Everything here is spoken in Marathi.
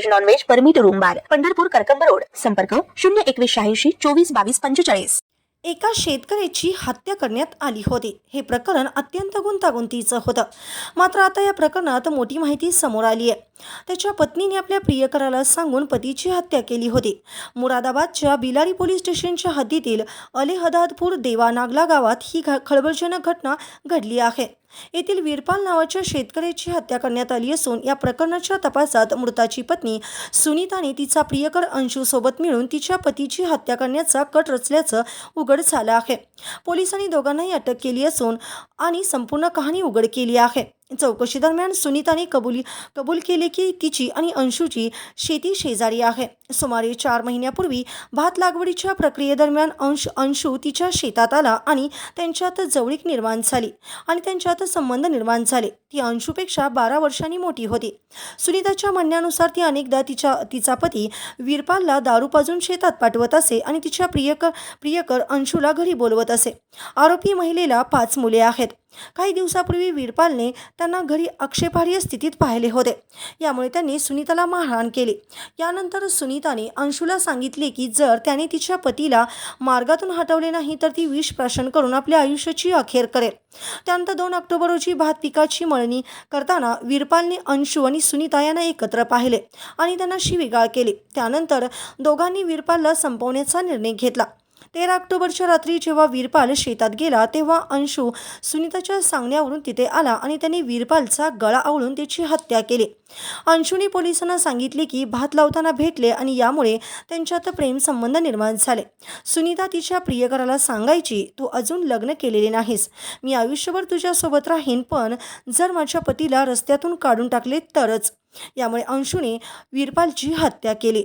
veg non veg permit room bar Pandharpur Karkamb road. संपर्क शून्य एकवीस शहाऐंशी चोवीस बावीस पंचेचाळीस. एका शेतकऱ्याची हत्या करण्यात आली होती. हे प्रकरण अत्यंत गुंतागुंतीचं होतं. मात्र आता या प्रकरणात मोठी माहिती समोर आली आहे. त्याच्या पत्नीने आपल्या प्रियकराला सांगून पतीची हत्या केली होती. मुरादाबादच्या बिलारी पोलीस स्टेशनच्या हद्दीतील अलेहदादपूर देवानागला गावात ही खळबळजनक घटना घडली आहे. येथील वीरपाल नावाच्या शेतकऱ्याची हत्या करण्यात आली असून या प्रकरणाच्या तपासात मृताची पत्नी सुनीताने तिचा प्रियकर अंशूसोबत मिळून तिच्या पतीची हत्या करण्याचा कट रचल्याचं उघड झालं आहे. पोलिसांनी दोघांनाही अटक केली असून आणि संपूर्ण कहाणी उघड केली आहे. चौकशीदरम्यान सुनीताने कबुली कबूल केले की तिची आणि अंशूची शेती शेजारी आहे. सुमारे चार महिन्यापूर्वी भात लागवडीच्या प्रक्रियेदरम्यान अंश अंशू तिच्या शेतात आला आणि त्यांच्यात जवळीक निर्माण झाली आणि त्यांच्यात संबंध निर्माण झाले. ती अंशूपेक्षा बारा वर्षांनी मोठी होती. सुनीताच्या म्हणण्यानुसार ती अनेकदा तिच्या तिचा पती वीरपालला दारू पाजून शेतात पाठवत असे आणि तिच्या प्रियकर प्रियकर अंशूला घरी बोलवत असे. आरोपी महिलेला पाच मुले आहेत. काही दिवसापूर्वी वीरपालने त्यांना घरी आक्षेपार्ह स्थितीत पाहिले होते. यामुळे त्यांनी सुनीताला मारहाण केली. यानंतर सुनीताने अंशूला सांगितले की जर त्याने तिच्या पतीला मार्गातून हटवले नाही तर ती विष प्राशन करून आपल्या आयुष्याची अखेर करेल. त्यानंतर दोन ऑक्टोबर रोजी भात पिकाची मळणी करताना वीरपालने अंशू आणि सुनीता यांना एकत्र पाहिले आणि त्यांना शिवीगाळ केली. त्यानंतर दोघांनी वीरपालला संपवण्याचा निर्णय घेतला. तेरा ऑक्टोबरच्या रात्री जेव्हा वीरपाल शेतात गेला तेव्हा अंशू सुनीताच्या सांगण्यावरून तिथे आला आणि त्यांनी वीरपालचा गळा आवळून त्याची हत्या केली. अंशूने पोलिसांना सांगितले की भात लावताना भेटले आणि यामुळे त्यांच्यात प्रेमसंबंध निर्माण झाले. सुनीता तिच्या प्रियकराला सांगायची तू अजून लग्न केलेले नाहीस. मी आयुष्यभर तुझ्यासोबत राहीन पण जर माझ्या पतीला रस्त्यातून काढून टाकले तरच. यामुळे अंशूने वीरपालची हत्या केली.